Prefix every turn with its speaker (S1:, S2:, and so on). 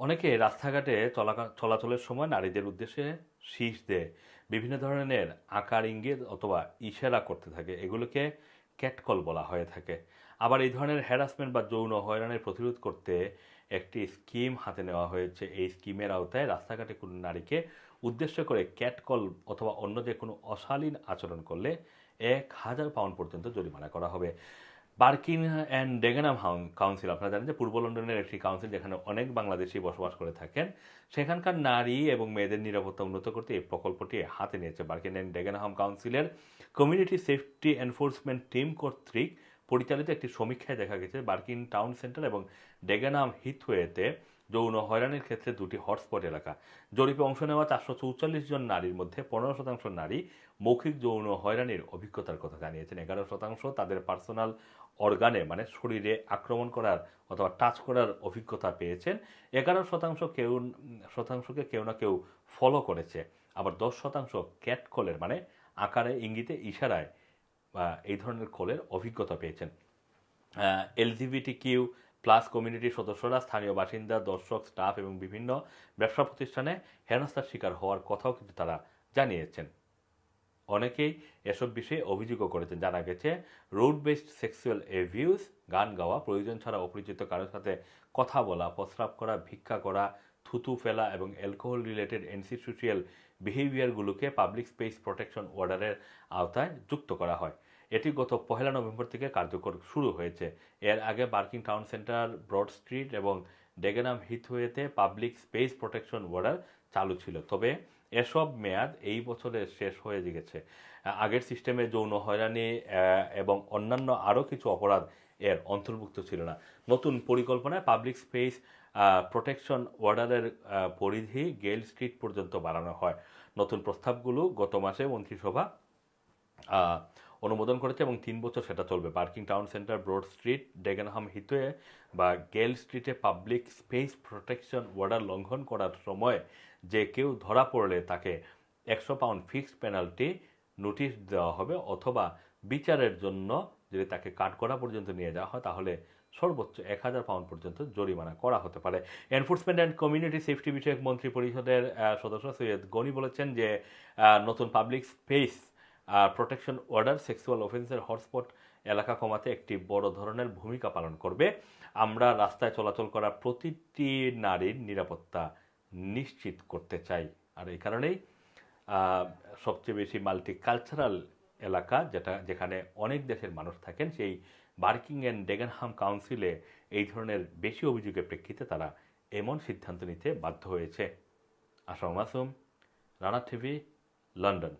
S1: অনেকে রাস্তাঘাটে চলাচলের সময় নারীদের উদ্দেশ্যে শীষ দেয়। বিভিন্ন ধরনের আকার ইঙ্গিত অথবা ইশারা করতে থাকে। এগুলোকে ক্যাটকল বলা হয়ে থাকে। আবার এই ধরনের হ্যারাসমেন্ট বা যৌন হয়রানির প্রতিরোধ করতে একটি স্কিম হাতে নেওয়া হয়েছে। এই স্কিমের আওতায় রাস্তাঘাটে কোনো নারীকে উদ্দেশ্য করে ক্যাটকল অথবা অন্য যে কোনো অশালীন আচরণ করলে এক হাজার পাউন্ড পর্যন্ত জরিমানা করা হবে। বার্কিন অ্যান্ড ডেগেনাম কাউন্সিল, আপনারা জানেন যে পূর্ব লন্ডনের একটি কাউন্সিল যেখানে অনেক বাংলাদেশি বসবাস করে থাকেন, সেখানকার নারী এবং মেয়েদের নিরাপত্তা উন্নত করতে এই প্রকল্পটি হাতে নিয়েছে। বার্কিন অ্যান্ড ডেগেনহাম কাউন্সিলের কমিউনিটি সেফটি এনফোর্সমেন্ট টিম কর্তৃক পরিচালিত একটি সমীক্ষায় দেখা গেছে বার্কিন টাউন সেন্টার এবং ডেগেনাম হিথওয়েতে যৌন হয়রানির ক্ষেত্রে দুটি হটস্পট এলাকা। জরিপে অংশ নেওয়া চারশো চৌচল্লিশ জন নারীর মধ্যে পনেরো শতাংশ নারী মৌখিক যৌন হয়রানির অভিজ্ঞতার কথা জানিয়েছেন। এগারো শতাংশ তাদের পার্সোনাল অর্গানে মানে শরীরে আক্রমণ করার অথবা টাচ করার অভিজ্ঞতা পেয়েছেন। এগারো শতাংশ কেউ, শতাংশকে কেউ না কেউ ফলো করেছে। আবার দশ শতাংশ ক্যাট কলের মানে আকারে ইঙ্গিতে ইশারায় এই ধরনের কলের অভিজ্ঞতা পেয়েছেন। এলজিবিটি কিউ প্লাস কমিউনিটির সদস্যরা, স্থানীয় বাসিন্দা, দর্শক, স্টাফ এবং বিভিন্ন ব্যবসা প্রতিষ্ঠানে হেনস্থার শিকার হওয়ার কথাও কিন্তু তারা জানিয়েছেন। অনেকেই এসব বিষয়ে অভিযোগও করেছেন। জানা গেছে রোড বেসড সেক্সুয়াল এভিউজ গান গাওয়া, প্রয়োজন ছাড়া অপরিচিত কারোর সাথে কথা বলা, প্রস্রাব করা, ভিক্ষা করা, থুতু ফেলা এবং অ্যালকোহল রিলেটেড অ্যান্টিসোশিয়াল বিহেভিয়ারগুলোকে পাবলিক স্পেস প্রোটেকশন অর্ডারের আওতায় যুক্ত করা হয়। এটি গত পহেলা নভেম্বর থেকে কার্যকর শুরু হয়েছে। এর আগে Barking town centre, broad street এবং ডেগেনাম হিথওয়েতে পাবলিক স্পেস প্রোটেকশন অর্ডার চালু ছিল। তবে এসব মেয়াদ এই বছরের শেষ হয়ে গেছে। আগের সিস্টেমে যৌন হয়রানি এবং অন্যান্য আরও কিছু অপরাধ এর অন্তর্ভুক্ত ছিল না। নতুন পরিকল্পনায় পাবলিক স্পেস প্রোটেকশন অর্ডারের পরিধি গেল স্ট্রিট পর্যন্ত বাড়ানো হয়। নতুন প্রস্তাবগুলো গত মাসে মন্ত্রিসভা অনুমোদন করেছে এবং তিন বছর সেটা চলবে। Barking town centre, broad street, Dagenham Heathway বা গেল স্ট্রিটে পাবলিক স্পেস প্রোটেকশন অর্ডার লঙ্ঘন করার সময় যে কেউ ধরা পড়লে তাকে একশো পাউন্ড ফিক্সড পেনাল্টি নোটিশ দেওয়া হবে অথবা বিচারের জন্য যদি তাকে কাঠগড়া পর্যন্ত নিয়ে যাওয়া হয়, তাহলে সর্বোচ্চ এক হাজার পাউন্ড পর্যন্ত জরিমানা করা হতে পারে। এনফোর্সমেন্ট অ্যান্ড কমিউনিটি সেফটি বিষয়ক মন্ত্রী পরিষদের সদস্য সৈয়দ গনি বলেছেন যে নতুন public space protection order sexual অফেন্সের hotspot এলাকা কমাতে একটি বড় ধরনের ভূমিকা পালন করবে। আমরা রাস্তায় চলাচল করা প্রতিটি নারীর নিরাপত্তা নিশ্চিত করতে চাই। আর এই কারণেই সবচেয়ে বেশি মাল্টি কালচারাল এলাকা যেটা, যেখানে অনেক দেশের মানুষ থাকেন, সেই বার্কিং অ্যান্ড ডেগেনহাম কাউন্সিলে এই ধরনের বেশি অভিযোগের প্রেক্ষিতে তারা এমন সিদ্ধান্ত নিতে বাধ্য হয়েছে। Asam Masum, Rana TV, London.